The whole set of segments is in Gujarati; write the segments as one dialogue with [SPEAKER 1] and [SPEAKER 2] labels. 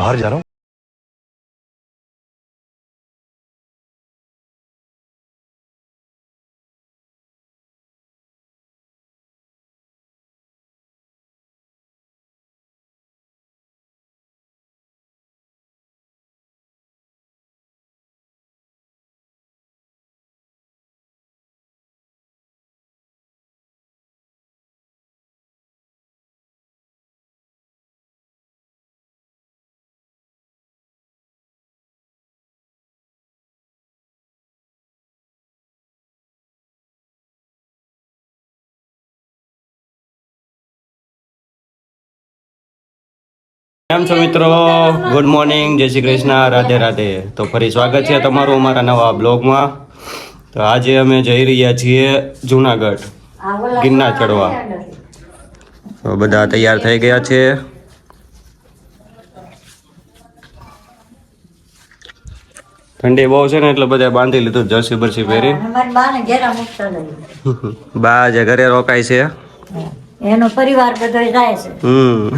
[SPEAKER 1] बाहर जा रहा हूँ
[SPEAKER 2] કેમ છો મિત્રો? ગુડ મોર્નિંગ જય શ્રી કૃષ્ણ. રાધે રાધે. તો ફરી સ્વાગત છે તમારું અમારા નવા બ્લોગમાં. તો આજે અમે જઈ રહ્યા છીએ જુનાગઢ ગિરનાર ચડવા. તો બધા તૈયાર થઈ ગયા છે. ઠંડી બહુ છે ને એટલે બધા બાંધી લીધું જર્સી બરસી પહેરી. બા જે ઘરે રોકાય છે.
[SPEAKER 3] એનો પરિવાર બધો જાય છે.
[SPEAKER 2] હમ.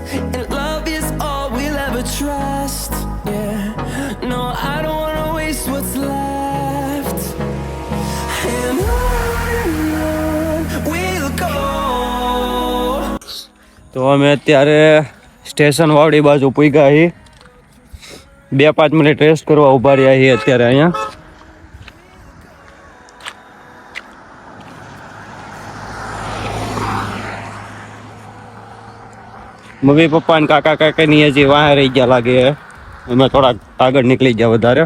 [SPEAKER 2] તો અમે અત્યારે સ્ટેશન વાવડી બાજુ પૂગ્યા છીએ બે પાંચ મિનિટ રેસ્ટ કરવા ઊભા રહ્યા છીએ અત્યારે અહીંયા. મમ્મી પપ્પા ને કાકા કાકા ની હજી વાહ રહી ગયા લાગે. અમે થોડાક આગળ નીકળી ગયા વધારે.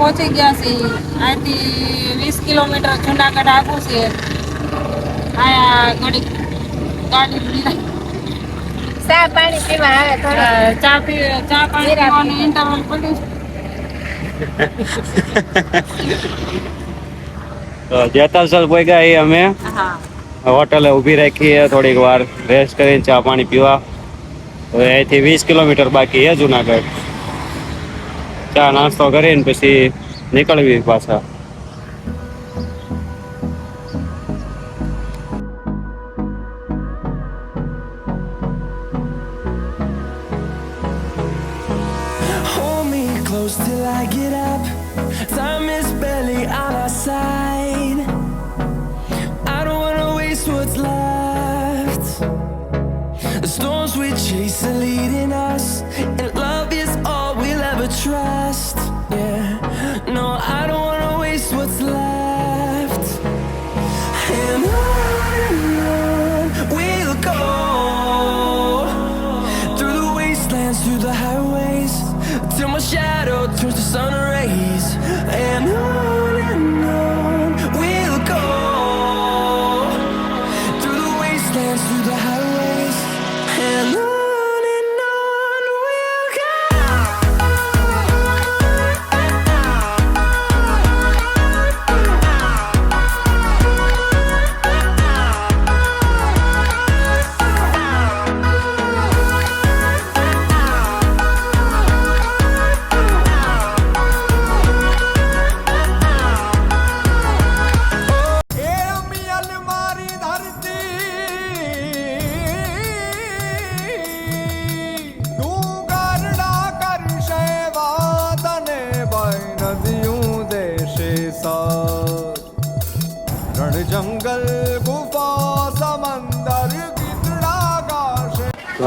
[SPEAKER 4] પહોંચી ગયા છીએ અહીંથી વીસ કિલોમીટર જુનાગઢ આગું છે. આયા ઘડીક ગાડી લીધા
[SPEAKER 5] ચા પાણી પીવા આવે થોડો
[SPEAKER 4] ચા પી ચા પાણી પીવાનું ઇન્ટરવલ પડ્યું
[SPEAKER 2] તો જેતાસલ પૂગ્યા છીએ અમે.
[SPEAKER 4] હા.
[SPEAKER 2] હોટલે ઊભી રાખીએ થોડીક વાર રેસ્ટ કરીને ચા પાણી પીવા. હવે અહીંથી વીસ કિલોમીટર બાકી છે જુનાગઢ. ચા નાસ્તો કરીને પછી નીકળવી પાછા
[SPEAKER 6] Hold me close till I get up. Time is barely on our side. I don't wanna waste what's left. The storms we chase are leading us,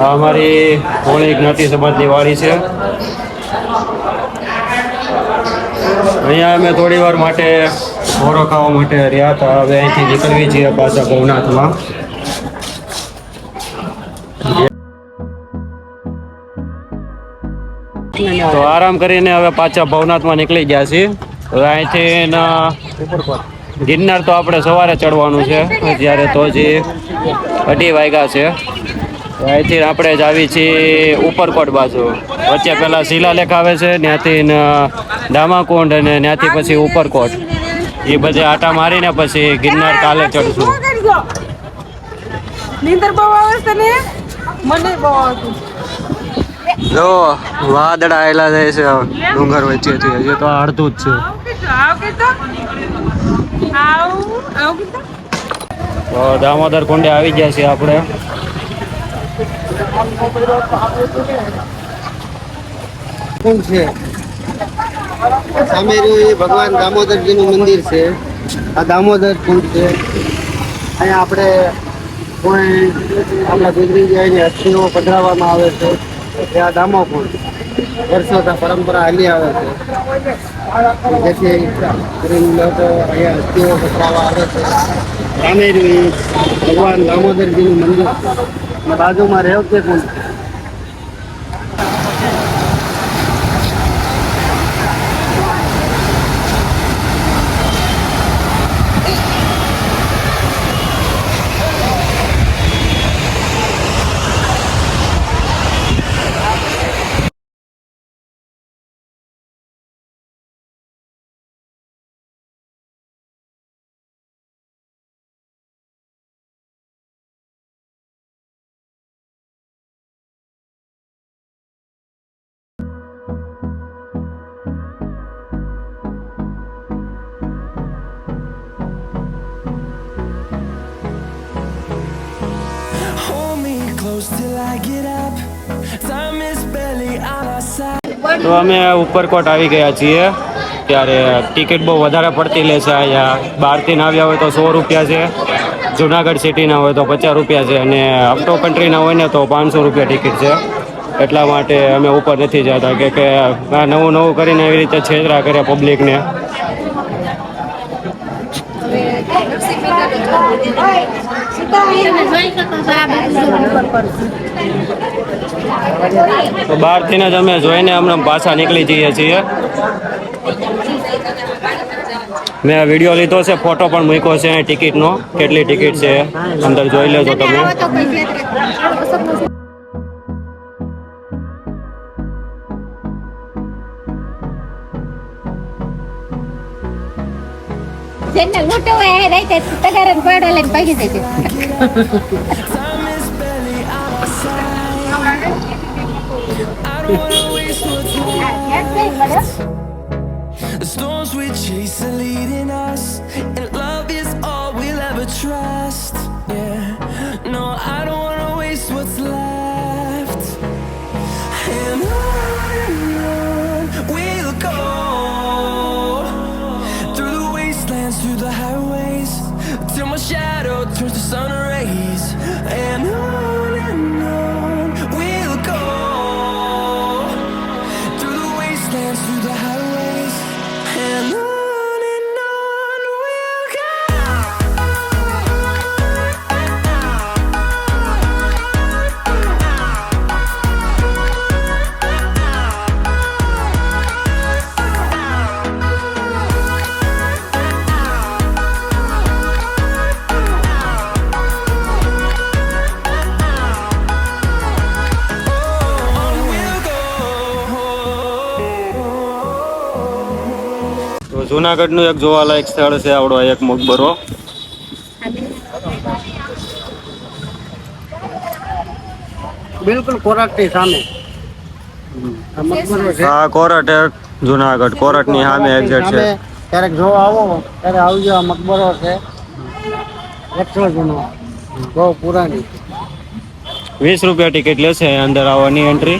[SPEAKER 2] અમારી હોળી જ્ઞાતિ સમાજની વાડી છે. અહીંયા અમે થોડી વાર માટે ઘોરો ખાવા માટે રહ્યા હતા. હવે અહીંથી નીકળવી છીએ પાછા ભવનાથમાં. તો આરામ કરીને હવે પાછા ભવનાથમાં નીકળી ગયા છીએ. હવે અહીંથી ગિરનાર તો આપણે સવારે ચડવાનું છે. જ્યારે તો જે અઢી વાગ્યા છે. અહીંથી આપણે જ આવી છીએ ઉપરકોટ બાજુ. વચ્ચે પહેલાં શિલાલેખ આવે છે ત્યાંથી દામાકુંડ અને ત્યાંથી પછી ઉપરકોટ. એ બધે આટા મારીને પછી ગિરનાર કાલે ચડશું. જો વાદળા આવેલા જાય છે ડુંગર વચ્ચેથી. હજી તો અડધું જ છે. દામોદર કુંડે આવી ગયા છીએ આપણે.
[SPEAKER 1] કુંડ છે? સામે એ ભગવાન દામોદરજીનું મંદિર છે. આ દામોદર કુંડ છે. અહીંયા આપણે કોઈ આપણા જાય અસ્થિઓ પધરાવવામાં આવે છે. એ આ દામો કુંડ વર્ષોથી પરંપરા હાલી આવે છે. જેથી અહીંયા અસ્થિઓ પધરાવવા આવે છે. સામે ભગવાન દામોદરજીનું મંદિર બાજુમાં રેવતી કુંડ
[SPEAKER 2] તો અમે ઉપરકોટ આવી ગયા છીએ. ત્યારે ટિકિટ બહુ વધારે પડતી લે છે અહીંયા. બહારથી ના આવ્યા હોય તો સો રૂપિયા છે. જુનાગઢ સિટીના હોય તો પચાસ રૂપિયા છે. અને અપટો કન્ટ્રીના હોય ને તો પાંચસો રૂપિયા ટિકિટ છે. એટલા માટે અમે ઉપર નથી જતા કે નવું નવું કરીને એવી રીતે છેતરા કરે પબ્લિકને તો બહારથી જ અમે જોઈને હમણાં પાછા નીકળી જઈએ છીએ. મેં વીડિયો લીધો છે, ફોટો પણ મૂક્યો છે, ટિકિટનો. કેટલી ટિકિટ છે અંદર જોઈ લેજો તમે.
[SPEAKER 6] त्यांना मोठं वय आहे नाही ते तगारण पडायला पाहिजे त्याचे The storms we chase are leading us
[SPEAKER 2] જુનાગઢનું એક જોવાલાયક સ્થળ છે આવડો એક મકબરો.
[SPEAKER 1] બિલકુલ સામે. આ
[SPEAKER 2] કોરટ જુનાગઢ કોરટની સામે એક્ઝેક્ટ છે.
[SPEAKER 1] ક્યારેક જોવા આવો ત્યારે આવજો આ મકબરો છે. એકસો જૂનો બહુ પુરાણી.
[SPEAKER 2] વીસ રૂપિયા ટિકિટ લેશે અંદર આવવાની
[SPEAKER 6] entry